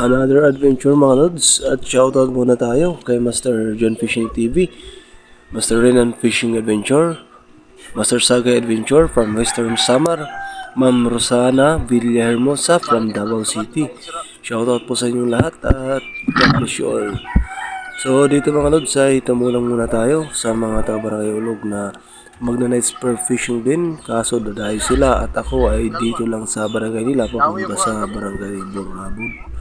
another adventure mga lods. At shoutout muna tayo kay Master John Fishing TV Master Renan Fishing Adventure. Master Saga Adventure from Western Samar. Ma'am Rosana Villahermosa from Davao City. Shoutout po sa inyong lahat at God bless you all. So dito mga lods ay tumulang muna tayo sa mga taga-barangay ulog na magna-night spur fishing din. Kaso dadayo sila at ako ay dito lang sa barangay nila papunta sa barangay Burabud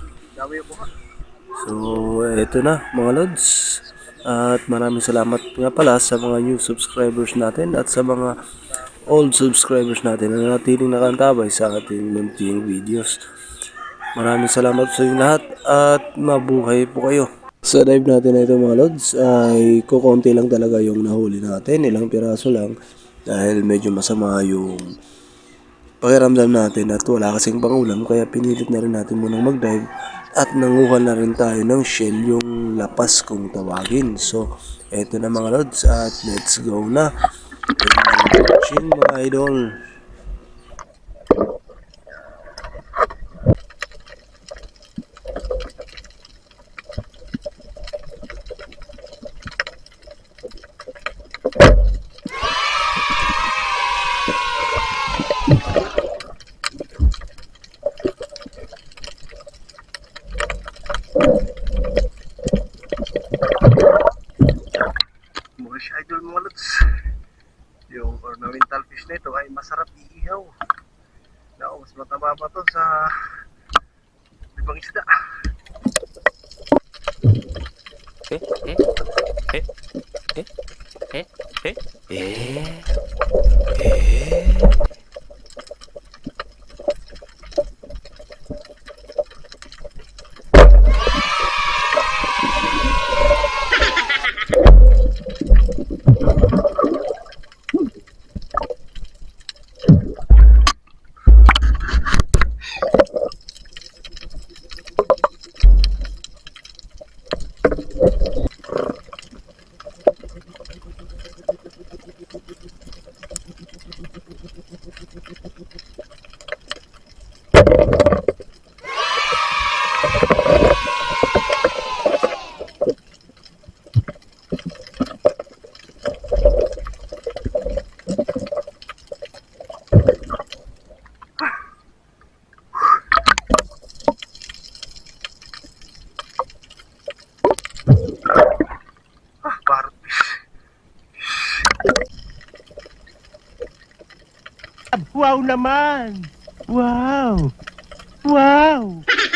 So, eto na mga lods. At maraming salamat nga pala sa mga new subscribers natin at sa mga old subscribers natin na natiling nakantabay sa ating munting videos. Maraming salamat sa inyo lahat at mabuhay po kayo. Sa dive natin na ito mga lods ay kukonti lang talaga yung nahuli natin. Ilang piraso lang dahil medyo masama yung pakiramdam natin at wala kasing pangulam kaya pinilit na rin natin munang mag-dive at nanguha na rin tayo ng shell yung lapas kung tawagin. So, eto na mga lods at let's go na. Thank you mga idol. Mga si idol mga lods. Yung ornamental fish na ito ay masarap iihaw. Nako, mas mataba pa to sa ibang isda. Eh, eh, eh, Wow naman! Wow! Wow! wow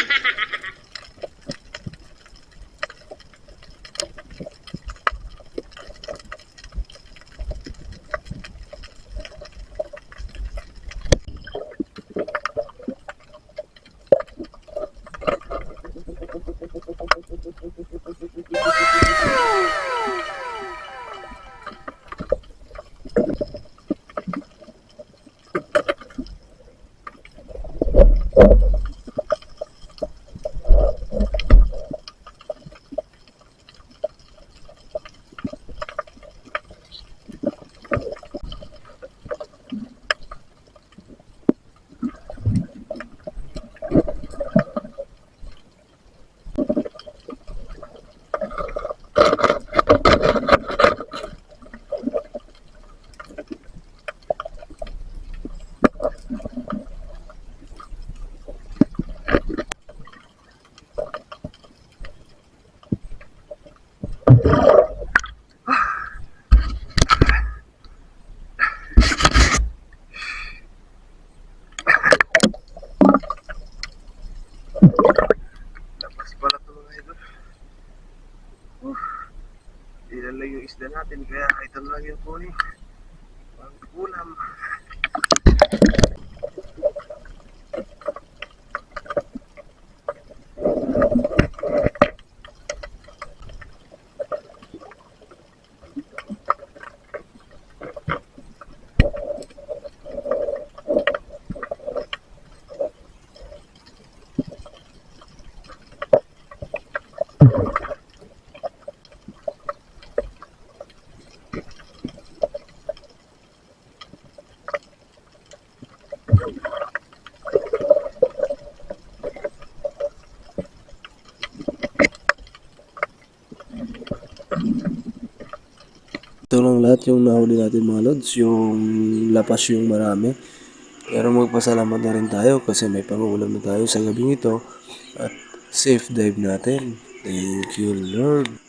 malayo isda natin kaya ito lang yung huli ang ulam Thank you. Ito lang lahat yung nahuli natin mga lods, yung lapas yung marami. Pero magpasalamat na rin tayo kasi may pangulam na tayo sa gabing ito at safe dive natin. Thank you Lord.